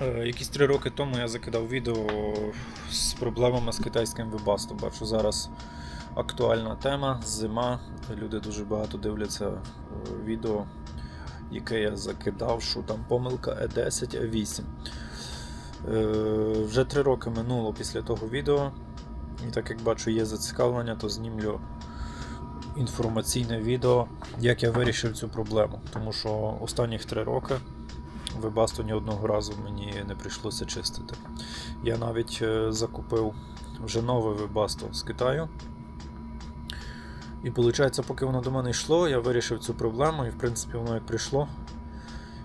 Е, Якісь три роки тому я закидав відео з проблемами з китайським вебастом. Бачу зараз актуальна тема, зима. Люди дуже багато дивляться е, відео, яке я закидав, що там помилка Е E10, E8. Е, Вже три роки минуло після того відео. І так як бачу, є зацікавлення, то знімлю інформаційне відео, як я вирішив цю проблему. Тому що останніх три роки Вебасту ні одного разу мені не прийшлося чистити. Я навіть е, закупив вже нове Вебасто з Китаю. І виходить, поки воно до мене йшло, я вирішив цю проблему, і в принципі воно як прийшло.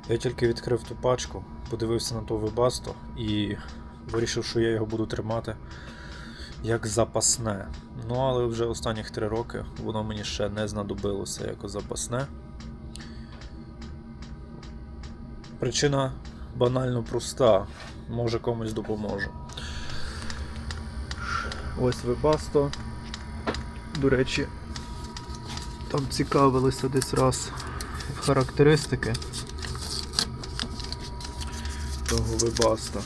Я тільки відкрив ту пачку, подивився на то Вебасто і вирішив, що я його буду тримати як запасне. Ну, але вже останніх три роки воно мені ще не знадобилося як запасне. Причина банально проста, може комусь допоможе. Ось Вебасто. До речі, там цікавилися десь раз в характеристики того Вебаста.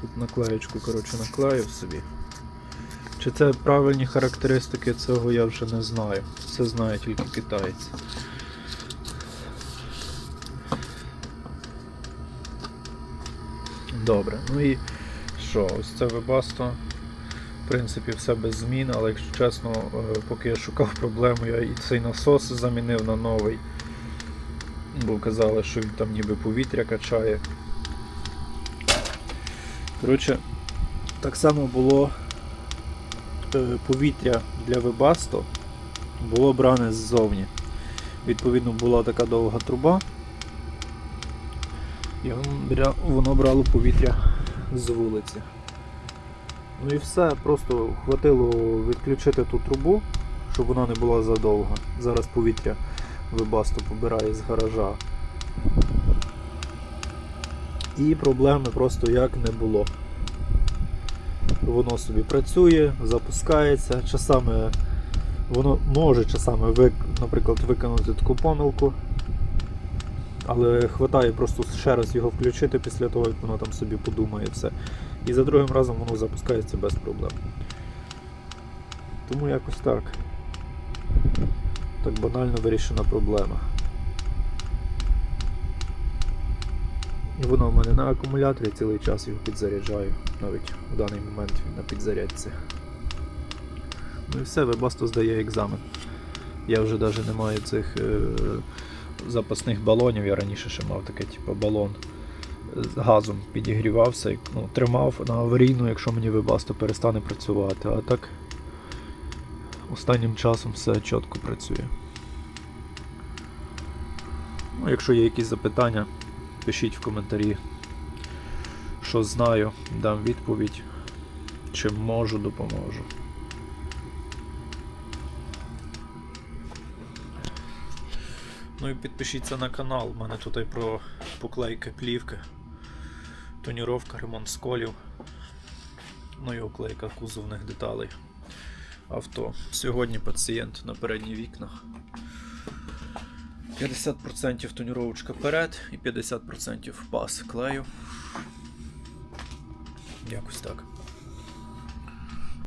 Тут наклеєчку, коротше, наклеїв собі. Чи це правильні характеристики, цього я вже не знаю. Це знає тільки китайці. Добре, ну і що, ось це вебасто. В принципі, все без змін, але якщо чесно, е, поки я шукав проблему, я і цей насос замінив на новий. Бо казали, що він там ніби повітря качає. Коротше, так само було повітря для Webasto було бране ззовні. Відповідно, була така довга труба, і воно брало повітря з вулиці. Ну і все, просто хватило відключити ту трубу, щоб вона не була задовга. Зараз повітря Webasto побирає з гаража. І проблеми просто як не було. Воно собі працює, запускається, часами воно може часами, наприклад, виконати таку помилку, але вистачає просто ще раз його включити після того, як воно там собі подумає все. І за другим разом воно запускається без проблем. Тому якось так. Так банально вирішена проблема. І воно в мене на акумуляторі цілий час його підзаряджаю. Навіть в даний момент він на підзарядці. Ну і все, Webasto здає екзамен. Я вже навіть не маю цих е, запасних балонів. Я раніше ще мав таке, типу, балон з газом підігрівався, ну, тримав на аварійну, якщо мені Webasto перестане працювати. А так останнім часом все чітко працює. Ну, якщо є якісь запитання, пишіть в коментарі, що знаю, дам відповідь. Чим можу, допоможу. Ну і підпишіться на канал. У мене тут і про поклейки плівки, тоніровка, ремонт сколів. Ну і оклейка кузовних деталей авто. Сьогодні пацієнт на передніх вікнах. 50% тоніровочка вперед і 50% пас клею. Якось так.